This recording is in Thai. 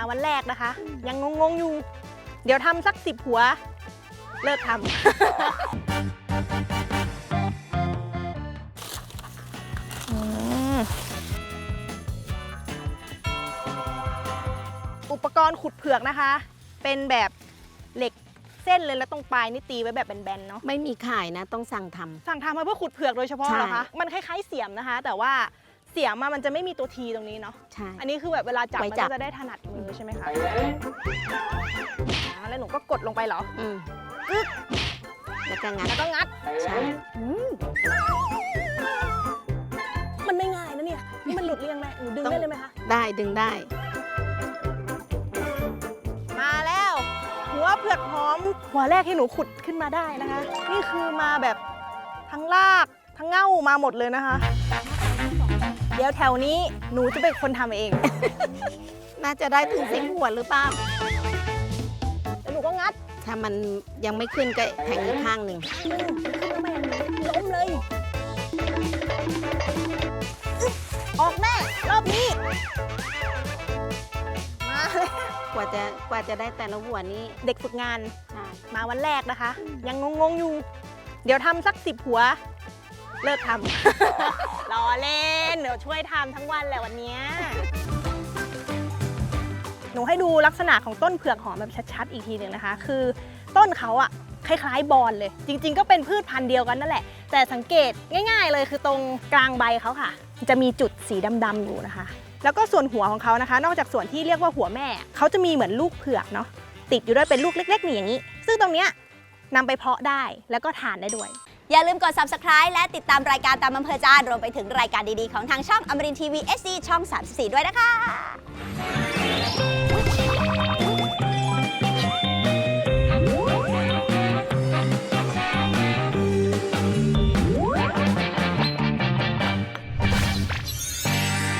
มาวันแรกนะคะ ยังงงๆอยู่ เดี๋ยวทำสักสิบหัว เลิกทำอืมอุปกรณ์ขุดเผือกนะคะ เป็นแบบเหล็กเส้นเลยแล้วตรงปลายนี่ตีไว้แบบแบนๆเนาะ ไม่มีขายนะ ต้องสั่งทำ สั่งทำมาเพื่อขุดเผือกโดยเฉพาะใช่เหรอคะมันคล้ายๆเสียมนะคะ แต่ว่าเสียมอะมันจะไม่มีตัวทีตรงนี้เนาะ ใช่ อันนี้คือแบบเวลาจับไว้มันจับ ก็จะได้ถนัด มือใช่ไหมคะอ่าแล้วหนูก็กดลงไปเหรอ อืมแล้วก็งัดแล้วก็งัดใช่อืมมันไม่ง่ายนะเนี่ยนี่มันหลุดเรียงไหมหนูดึงได้เลยไหมคะ ได้ดึงได้ มาแล้ว หัวเผือกหอม หัวแรกที่หนูขุดขึ้นมาได้นะคะ นี่คือมาแบบทั้งรากทั้งเง่ามาหมดเลยนะคะเดี๋ยวแถวนี้หนูจะเป็นคนทำเอง น่าจะได้ถึงสิบหัวหรือเปล่า แล้วหนูก็งัดถ้ามันยังไม่ขึ้นก็แทงอีกข้างหนึ่งอืมขึ้นมาล้มเลยอึ๊บออกแน่รอบนี้ มาเลยกว่าจะกว่าจะได้แต่ละหัวนี้เด็กฝึกงาน ใช่มาวันแรกนะคะ ยังงงๆอยู่ เดี๋ยวทำสักสิบหัว เลิกทำรอเล่น เดี๋ยวช่วยทำทั้งวันแหละวันเนี้ยหนูให้ดูลักษณะของต้นเผือกหอมแบบชัดๆอีกทีหนึ่งนะคะ คือต้นเขาอะคล้ายๆบอลเลย จริง ๆ ก็เป็นพืชพันธุ์เดียวกันนั่นแหละ แต่สังเกตง่าย ๆ เลยคือตรงกลางใบเขาค่ะ จะมีจุดสีดำๆอยู่นะคะ แล้วก็ส่วนหัวของเขานะคะ นอกจากส่วนที่เรียกว่าหัวแม่ เขาจะมีเหมือนลูกเผือกเนาะติดอยู่ด้วยเป็นลูกเล็กๆนี่อย่างนี้ ซึ่งตรงเนี้ย นำไปเพาะได้แล้วก็ทานได้ด้วย อย่าลืมกด subscribe และติดตามรายการตามอำเภอใจารรวมไปถึงรายการดีๆ ของทางช่องอมรินทีวี SD ช่อง 34 ด้วยนะคะ